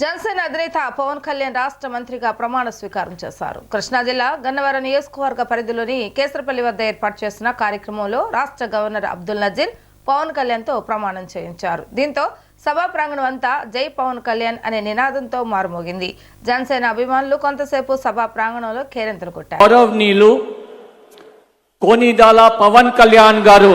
జనసేన అధినేత పవన్ కళ్యాణ్ రాష్ట్ర మంత్రిగా ప్రమాణ స్వీకారం చేశారు. కృష్ణా జిల్లా గన్నవరం నియోజకవర్గ పరిధిలోని కేసరపల్లి వద్ద ఏర్పాటు చేసిన కార్యక్రమంలో రాష్ట్ర గవర్నర్ అబ్దుల్ నజీర్ పవన్ కళ్యాణ్తో ప్రమాణం చేయించారు. దీంతో సభా ప్రాంగణం అంతా జై పవన్ కళ్యాణ్ అనే నినాదంతో మారుమోగింది. జనసేన అభిమానులు కొంతసేపు సభా ప్రాంగణంలో కేరింతలు కొట్టారు. కోనిదాల పవన్ కళ్యాణ్ గారు